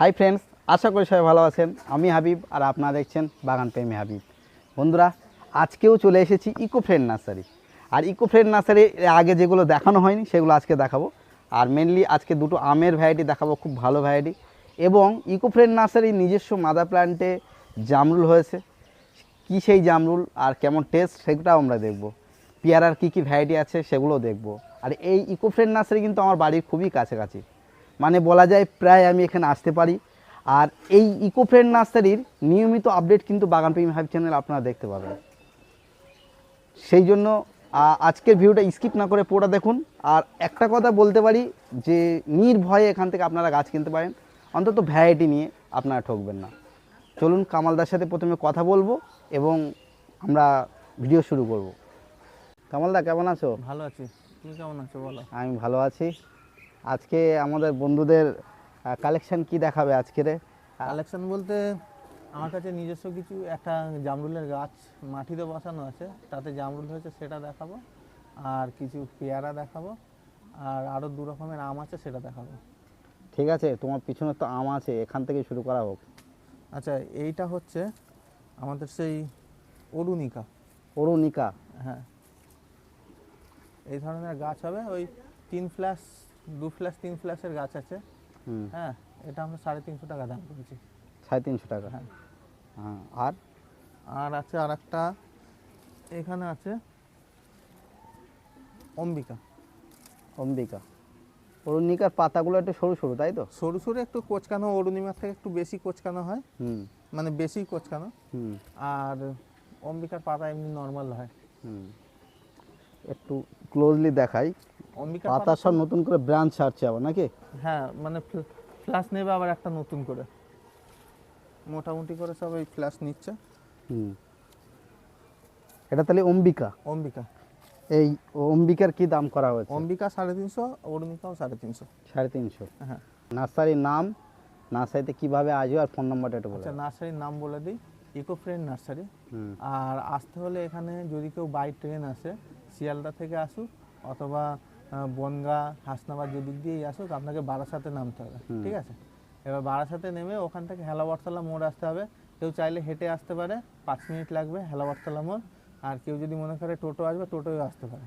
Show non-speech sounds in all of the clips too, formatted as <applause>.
Hi friends আশা করি সবাই ভালো আছেন। আমি হাবিব আর আপনারা দেখছেন বাগান প্রেমী হাবিব। বন্ধুরা, আজকেও চলে এসেছি ইকো ফ্রেন্ড নার্সারি। আর ইকো ফ্রেন্ড নার্সারি আগে যেগুলো দেখানো হয়নি, সেগুলো আজকে দেখাবো। আর মেনলি আজকে দুটো আমের ভ্যারাইটি দেখাবো, খুব ভালো ভ্যারাইটি এবং ইকো ফ্রেন্ড নার্সারির নিজস্ব মাদার প্ল্যান্টে জামরুল হয়েছে। কি সেই জামরুল আর কেমন টেস্ট সেগুলোও আমরা দেখব। পেয়ারার কী কী ভ্যারাইটি আছে সেগুলোও দেখব। আর এই ইকো ফ্রেন্ড নার্সারি কিন্তু আমার বাড়ির খুবই কাছাকাছি। মানে বলা যায় প্রায় আমি এখানে আসতে পারি। আর এই ইকো ফ্রেন্ড নার্সারির নিয়মিত আপডেট কিন্তু বাগান প্রেমী হাইভ চ্যানেল আপনারা দেখতে পাবেন। সেই জন্য আজকের ভিডিওটা স্কিপ না করে পুরোটা দেখুন। আর একটা কথা বলতে পারি যে নির্ভয়ে এখান থেকে আপনারা গাছ কিনতে পারেন। অন্তত ভ্যারাইটি নিয়ে আপনারা ঠকবেন না। চলুন কামালদার সাথে প্রথমে কথা বলব এবং আমরা ভিডিও শুরু করব। কামালদা কেমন আছো? ভালো আছি। তুমি কেমন আছো বলো? আমি ভালো আছি। আজকে আমাদের বন্ধুদের কালেকশন কি দেখাবে আজকের কালেকশন বলতে আমার কাছে নিজস্ব কিছু একটা জামরুলের গাছ মাটিতে বসানো আছে তাতে জামরুল হয়েছে সেটা দেখাবো আর কিছু পেয়ারা দেখাবো আর আরও দু রকমের আম আছে সেটা দেখাবো। ঠিক আছে তোমার পিছনে তো আম আছে এখান থেকে শুরু করা হোক। আচ্ছা এইটা হচ্ছে আমাদের সেই অরুণিকা। অরুণিকা। হ্যাঁ। এই ধরনের গাছ হবে ওই তিন ফ্ল্যাশ দু ফ্ল্যাশ তিন ফ্ল্যাশের গাছ আছে। হুম। হ্যাঁ এটা আমরা সাড়ে তিনশো টাকা দাম করেছি। সাড়ে তিনশো টাকা? হ্যাঁ। হ্যাঁ আর? আর আছে আর একটা এখানে আছে অম্বিকা। অম্বিকা। অরুণিকার পাতাগুলো একটু সরু সরু তাই তো? সরু সরু একটু কোচকানো অরুণিমার থেকে একটু বেশি কোচকানো হয়। হুম। মানে বেশি কোচকানো। হুম। আর অম্বিকার পাতা এমনি নর্মাল হয়। হুম। একটু ক্লোজলি দেখাই। অম্বিকার পাতা পাতা সব নতুন করে ব্রাঞ্চ ছাড়ছে আবার নাকি? হ্যাঁ মানে ফ্ল্যাশ নেবে আবার একটা নতুন করে। মোটামুটি করে সব এই ফ্ল্যাশ নিচ্ছে। হুম। এটা তাহলে অম্বিকা? অম্বিকা। এই অম্বিকার কি দাম করা হয়েছে? অম্বিকা সাড়ে তিনশো অরুণিকাও সাড়ে তিনশো। সাড়ে তিনশো। হ্যাঁ। নার্সারির নাম নার্সারিতে কীভাবে আসবে আর ফোন নাম্বারটা একটু বলে আচ্ছা নার্সারির নাম বলে দিই। ইকো ফ্রেন্ড নার্সারি আর আসতে হলে এখানে যদি কেউ বাই ট্রেন আসে শিয়ালদা থেকে আসুক অথবা বনগাঁ হাসনাবাদ যেদিক দিয়েই আসুক আপনাকে বারাসাতে নামতে হবে ঠিক আছে? এবার বারাসাতে নেমে ওখান থেকে হেলাবরতলা মোড় আসতে হবে। কেউ চাইলে হেঁটে আসতে পারে পাঁচ মিনিট লাগবে হেলাবরতলা মোড়। আর কেউ যদি মনে করে টোটো আসবে টোটোও আসতে পারে।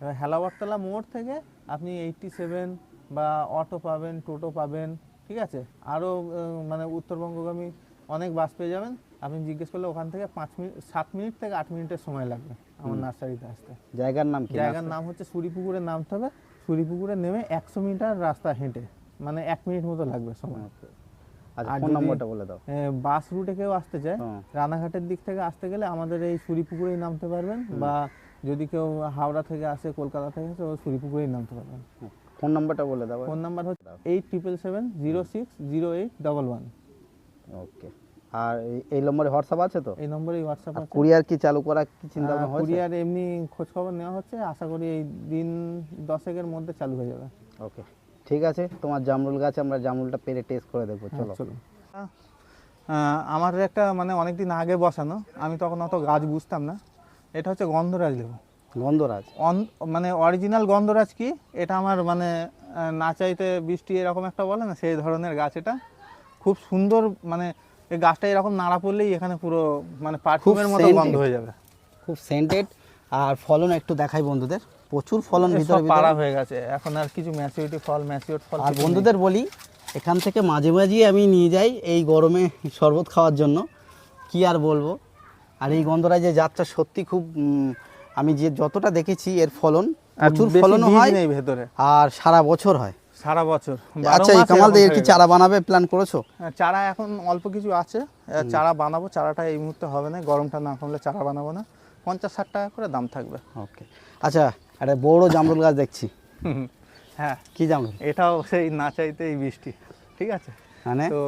এবার হেলাবরতলা মোড় থেকে আপনি এইটটি সেভেন বা অটো পাবেন টোটো পাবেন ঠিক আছে? আরও মানে উত্তরবঙ্গগামী অনেক বাস পেয়ে যাবেন। আপনি জিজ্ঞেস করলে ওখান থেকে পাঁচ মিনিট সাত মিনিট থেকে আট মিনিটের সময় লাগবে। আমার নার্সারিতে আসতে। জায়গার নাম কি? জায়গার নাম হচ্ছে সুরিপুকুরে নামতে হবে। সুরিপুকুরে নেমে একশো মিটার রাস্তা হেঁটে মানে এক মিনিট মতো লাগবে সময়। আচ্ছা আর ফোন নম্বরটা বলে দাও। বাস রুটে কেউ আসতে চায়। রানাঘাটের দিক থেকে আসতে গেলে আমাদের এই সুরিপুকুরেই নামতে পারবেন বা যদি কেউ হাওড়া থেকে আসে কলকাতা থেকে আসে ও সুরিপুকুরেই নামতে পারবেন। ফোন নাম্বারটা বলে দাও। ফোন নাম্বার হচ্ছে eight triple seven zero six zero eight double one. Okay. আর এই- নম্বরে হোয়াটসঅ্যাপ আছে তো? এই নম্বরে হোয়াটসঅ্যাপ আছে। কুরিয়ার কি চালু করা কি চিন্তা ভাবনা হয়েছে? কুরিয়ার এমনি খোঁজ খবর নেওয়া হচ্ছে আশা করি এই দিন দশেকের মধ্যে চালু হয়ে যাবে। ওকে ঠিক আছে তোমার জামরুল গাছ আমরা জামরুলটা পেরে টেস্ট করে দেখব হ্যাঁ, চলো। চলুন। আমার একটা মানে অনেক দিন আগে বসানো আমি তখন অত গাছ বুঝতাম না। এটা হচ্ছে গন্ধরাজ লেবু। গন্ধরাজ? মানে অরিজিনাল গন্ধরাজ কি? এটা আমার মানে না চাইতে বৃষ্টি এরকম একটা বলে না সেই ধরনের গাছ এটা। খুব সুন্দর মানে এই গাছটা এরকম নাড়া পড়লেই এখানে পুরো মানে পারফিউমের মতো। গন্ধ হয়ে যাবে। খুব সেন্টেড আর ফলন একটু দেখাই বন্ধুদের। প্রচুর ফলন ভিতরে পাড়া হয়ে গেছে। এখন আর কিছু ম্যাচিউরিটি ফল ম্যাচিউর ফল আর বন্ধুদের বলি এখান থেকে মাঝে মাঝেই আমি নিয়ে যাই এই গরমে শরবত খাওয়ার জন্য। কি আর বলব? আর এই গন্ধরাজের জাতটা সত্যি খুব আমি যে যতটা দেখেছি এর ফলন প্রচুর বীজ হয় ভেতরে। আর সারা বছর হয়। সারা বছর। আচ্ছা এই কামাল এর কি চারা বানাবে প্ল্যান করেছ? হ্যাঁ, চারা এখন অল্প কিছু আছে। চারা বানাবো চারাটা এই মুহূর্তে হবে না গরমটা না কমলে চারা বানাবো না। পঞ্চাশ ষাট টাকা করে দাম থাকবে। ওকে আচ্ছা একটা বড় জামরুল গাছ দেখছি। <laughs> হ্যাঁ। কি জামরুল? এটাও সেই না চাইতে এই বৃষ্টি। ঠিক আছে? মানে? তো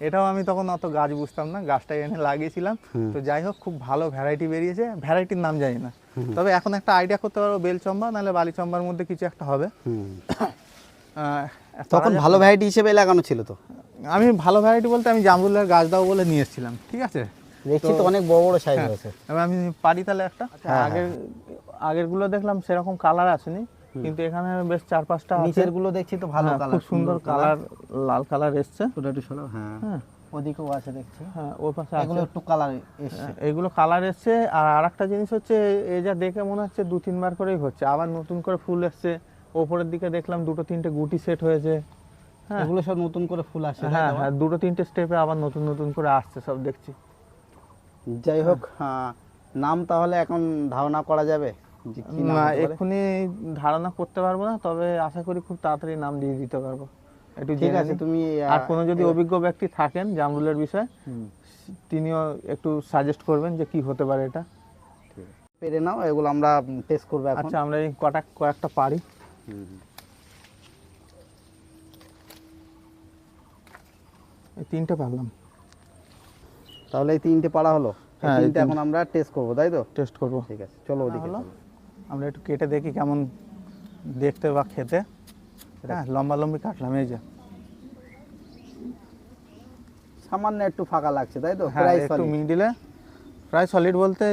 এটাও আমি তখন অত গাছ বুঝতাম না গাছটা এনে লাগিয়েছিলাম। তো যাই হোক খুব ভালো ভ্যারাইটি বেরিয়েছে। ভ্যারাইটির নাম জানি না। তবে এখন একটা আইডিয়া করতে পারব বেলচম্বা নাহলে বালিচম্বার মধ্যে কিছু একটা হবে। <coughs> তখন ভালো ভ্যারাইটি হিসেবে লাগানো ছিল তো? আমি ভালো ভ্যারাইটি বলতে আমি জামরুলের গাছ দাও বলে নিয়ে এসেছিলাম ঠিক আছে? দেখছি তো অনেক বড় বড় সাইজ হয়েছে এবার আমি পারি তাহলে একটা? আগের আগেরগুলো দেখলাম সেরকম কালার আসেনি কিন্তু এখানে বেশ চার পাঁচটা নিচেরগুলো দেখছি তো ভালো হ্যাঁ, কালার খুব সুন্দর কালার লাল কালার এসছে। ওটা একটু সরাও, হ্যাঁ। হ্যাঁ। ওদিকেও আছে দেখছি। হ্যাঁ ওর পাশে এগুলো একটু কালার এসছে। হ্যাঁ, এগুলো কালার এসছে আর আরেকটা জিনিস হচ্ছে এই যা দেখে মনে হচ্ছে দু তিনবার করেই হচ্ছে আবার নতুন করে ফুল এসছে। ওপরের দিকে দেখলাম দুটো তিনটে গুটি সেট হয়েছে। হ্যাঁ। এগুলো সব নতুন করে ফুল তাই হ্যাঁ হ্যাঁ দুটো তিনটে স্টেপে আবার নতুন নতুন করে আসছে সব দেখছি। যাই হোক আহ, নাম তাহলে এখন ধারণা করা যাবে না এক্ষুনি ধারণা করতে পারব না তবে আশা করি খুব তাড়াতাড়ি নাম দিয়ে দিতে পারব। একটু ঠিক আছে তুমি আর কোনো যদি অভিজ্ঞ ব্যক্তি থাকেন জামরুলের বিষয়ে তিনিও একটু সাজেস্ট করবেন যে কি হতে পারে এটা। পেরে নাও এগুলো আমরা টেস্ট করব এখন। আচ্ছা আমরা কটা কয়েকটা পারি। তিনটে পারলাম। তাহলে এই তিনটে পাড়া হলো? হ্যাঁ, এই এখন আমরা টেস্ট করব তাই তো? টেস্ট করব। ঠিক আছে চলো ওদিকে? আমরা একটু কেটে দেখি কেমন দেখতে বা খেতে। হ্যাঁ লম্বা লম্বি কাটলাম এই যে। সামান্য একটু ফাঁকা লাগছে তাই তো? হ্যাঁ একটু মিডিলে প্রায় সলিড বলতে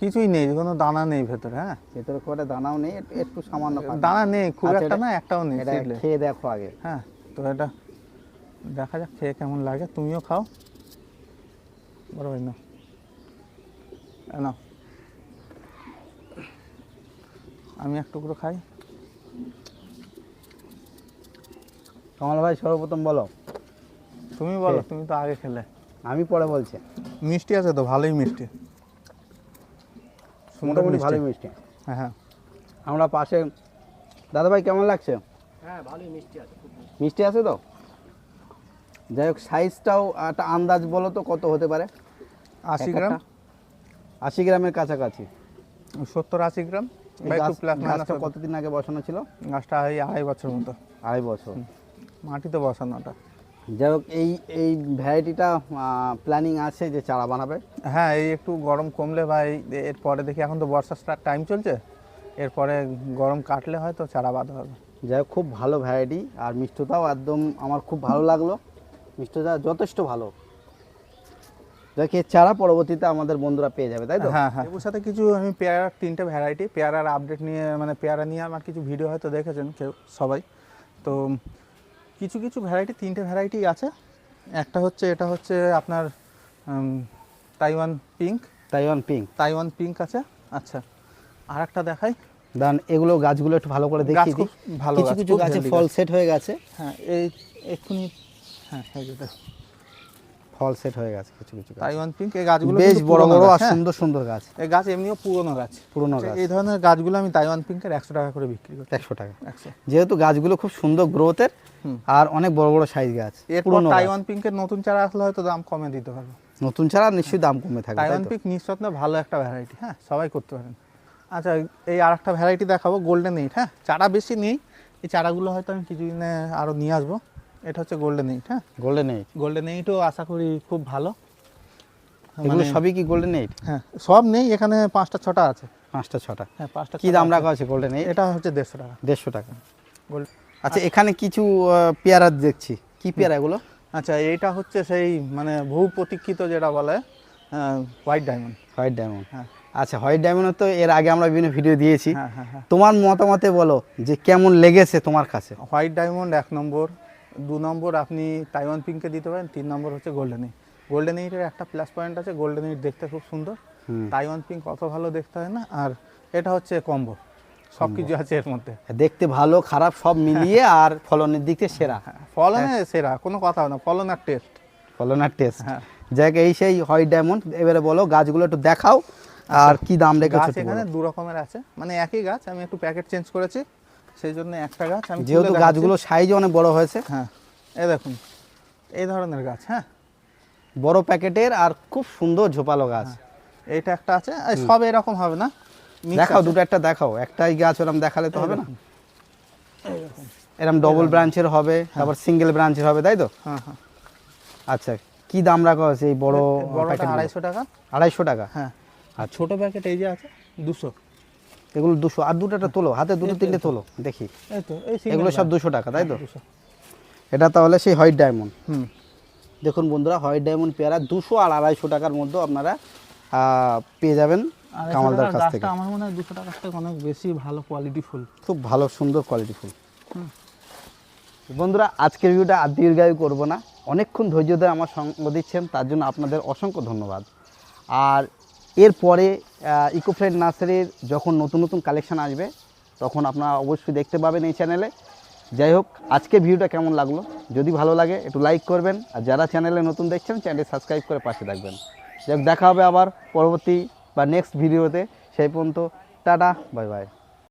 কিছুই নেই কোনো দানা নেই ভেতরে হ্যাঁ? ভেতরে খুব একটা দানাও নেই একটু- সামান্য দানা নেই খুব আচ্ছা, একটা না একটাও নেই খেয়ে দেখো আগে। হ্যাঁ তো এটা দেখা যাক খেয়ে কেমন লাগে। তুমিও খাও। বড় ভাই না আমি এক টুকরো খাই। কমল ভাই সর্বপ্রথম বলো। তুমি বলো তুমি তো আগে খেলে। আমি পরে বলছি। মিষ্টি আছে তো ভালোই মিষ্টি। মোটামুটি ভালোই মিষ্টি। হ্যাঁ হ্যাঁ। আমরা পাশে দাদা ভাই কেমন লাগছে? হ্যাঁ ভালোই মিষ্টি আছে মিষ্টি। আছে তো? যাই হোক সাইজটাও একটা আন্দাজ বলো তো কত হতে পারে? আশি গ্রাম। আশি গ্রামের কাছাকাছি। সত্তর আশি গ্রাম কতদিন আগে বসানো ছিল? গাছটা আড়াই বছর মতো। আড়াই বছর। মাটিতে বসানোটা যাই হোক এই এই ভ্যারাইটিটা প্ল্যানিং আছে যে চারা বানাবে। হ্যাঁ এই একটু গরম কমলে বা এই এরপরে দেখি এখন তো বর্ষা স্টার্ট টাইম চলছে। এরপরে গরম কাটলে হয়তো চারা বাঁধা হবে। যাই হোক খুব ভালো ভ্যারাইটি আর মিষ্টতাও একদম আমার খুব ভালো লাগল। মিষ্টতা যথেষ্ট ভালো। যাক এর চারা পরবর্তীতে আমাদের বন্ধুরা পেয়ে যাবে তাই তো? হ্যাঁ হ্যাঁ। এর সাথে কিছু আমি পেয়ারার তিনটে ভ্যারাইটি পেয়ারার আপডেট নিয়ে মানে পেয়ারা নিয়ে আমার কিছু ভিডিও হয়তো দেখেছেন কেউ সবাই। তো কিছু কিছু ভ্যারাইটি তিনটে ভ্যারাইটি আছে। একটা হচ্ছে এটা হচ্ছে আপনার Taiwan pink Taiwan pink Taiwan pink আছে। আচ্ছা আর একটা দেখাই। দান এগুলো গাছগুলো একটু ভালো করে দেখি দেখিয়ে দিই। ভালো কিছু কিছু গাছে ফল সেট হয়ে গেছে। হ্যাঁ এই এক্ষুনি হ্যাঁ হ্যাঁ ফল সেট হয়ে গেছে কিছু কিছু। তাইওয়ান পিঙ্ক এই গাছগুলো বেশ বড় বড় আর হ্যাঁ। সুন্দর সুন্দর গাছ। এই গাছ এমনিও পুরোনো গাছ। পুরোনো গাছ। এই ধরনের গাছগুলো আমি তাইওয়ান পিঙ্কের একশো টাকা করে বিক্রি করি। একশো টাকা। যেহেতু গাছগুলো খুব সুন্দর গ্রোথের। আর অনেক বড় বড় সাইজ গাছ পুরোনো। তাইওয়ান পিঙ্কের নতুন চারা আসলে হয়তো দাম কমে দিতে পারব। নতুন চারা নিশ্চয়ই দাম কমে থাকবে তাই তাইওয়ান পিঙ্ক নিঃসন্দেহে ভালো একটা ভ্যারাইটি হ্যাঁ সবাই করতে পারেন। আচ্ছা এই আর একটা ভ্যারাইটি দেখাবো গোল্ডেন এইট হ্যাঁ চারা বেশি নেই। এই চারাগুলো হয়তো আমি কিছুদিনে আরও নিয়ে আসব। এটা হচ্ছে গোল্ডেন এইট হ্যাঁ? গোল্ডেন এইট গোল্ডেন এইটও আশা করি খুব ভালো। এগুলো মানে- সবই কি গোল্ডেন এইট হ্যাঁ সব নেই এখানে পাঁচটা ছটা আছে। পাঁচটা ছটা। হ্যাঁ পাঁচটা কি দাম রাখা আছে গোল্ডেন এইট এটা হচ্ছে দেড়শো টাকা। দেড়শো টাকা। গোল্ড আচ্ছা এখানে কিছু পেয়ারা দেখছি। কি পেয়ারা এগুলো? আচ্ছা এইটা হচ্ছে সেই মানে বহু প্রতীক্ষিত যেটা বলে হোয়াইট ডায়মন্ড হোয়াইট ডায়মন্ড হ্যাঁ। আচ্ছা হোয়াইট ডায়মন্ড তো এর আগে আমরা বিভিন্ন ভিডিও দিয়েছি। হ্যাঁ হ্যাঁ হ্যাঁ। তোমার মতামতে বলো যে কেমন লেগেছে তোমার কাছে? হোয়াইট ডায়মন্ড এক নম্বর। দু নম্বর আপনি তাইওয়ান পিঙ্কে দিতে পারেন তিন নম্বর হচ্ছে গোল্ডেন এইট গোল্ডেন এইটের একটা প্লাস পয়েন্ট আছে গোল্ডেন এইট দেখতে খুব সুন্দর। তাইওয়ান পিঙ্ক অত ভালো দেখতে হয় না আর এটা হচ্ছে কম্বো। সব কিছু আছে এর মধ্যে। দেখতে ভালো খারাপ সব মিলিয়ে <laughs> আর ফলনের দিক থেকে সেরা। হ্যাঁ ফলনে সেরা কোনো কথা না ফলন আর টেস্ট ফলনের টেস্ট হ্যাঁ। যাক এই সেই হোয়াইট ডায়মন্ড এবারে বলো গাছগুলো একটু দেখাও আর কি দাম রেখেছো গাছ এখানে দু রকমের আছে মানে একই গাছ আমি একটু প্যাকেট চেঞ্জ করেছি। সেই জন্য একটা গাছ আমি যেহেতু গাছগুলো সাইজ অনেক বড় হয়েছে। হ্যাঁ এই দেখুন এই ধরনের গাছ হ্যাঁ। বড় প্যাকেটের আর খুব সুন্দর ঝোপালো গাছ। এইটা একটা আছে সব এরকম হবে না দেখাও দুটো একটা দেখাও একটাই গাছ ওরকম দেখালে তো হবে না। এরকম ডবল ব্রাঞ্চের হবে তারপর সিঙ্গেল ব্রাঞ্চের হবে তাই তো? হ্যাঁ হ্যাঁ। আচ্ছা কি দাম রাখা হয়েছে এই বড় আড়াইশো টাকা। আড়াইশো টাকা? হ্যাঁ। আর ছোট প্যাকেট এই যে আছে দুশো। এগুলো দুশো আর দুটো একটা তোলো হাতে দুটো তিনটে তোলো দেখি। এগুলো সব দুশো টাকা তাই তো? 200 এটা তাহলে সেই হোয়াইট ডায়মন্ড হুম। দেখুন বন্ধুরা হোয়াইট ডায়মন্ড পেয়ারা দুশো আর আড়াইশো টাকার মধ্যে আপনারা পেয়ে যাবেন কামালদার কাছ থেকে। আমার মনে হয় দুশো টাকার থেকে অনেক বেশি ভালো কোয়ালিটি ফুল। খুব ভালো সুন্দর কোয়ালিটি ফুল। বন্ধুরা আজকের ভিডিওটা আর দীর্ঘায়ু করব না। অনেকক্ষণ ধৈর্য ধরে আমার সঙ্গ দিচ্ছেন তার জন্য আপনাদের অসংখ্য ধন্যবাদ। আর এরপরে ইকোফ্রেন্ড নার্সারির যখন নতুন নতুন কালেকশান আসবে, তখন আপনারা অবশ্যই দেখতে পাবেন এই চ্যানেলে যাই হোক, আজকে ভিডিওটা কেমন লাগল? যদি ভালো লাগে, একটু লাইক করবেন। আর যারা চ্যানেলে নতুন দেখছেন চ্যানেলটি সাবস্ক্রাইব করে পাশে থাকবেন। যাই দেখা হবে আবার পরবর্তী বা নেক্সট ভিডিওতে সেই পর্যন্ত, টাটা বাই বাই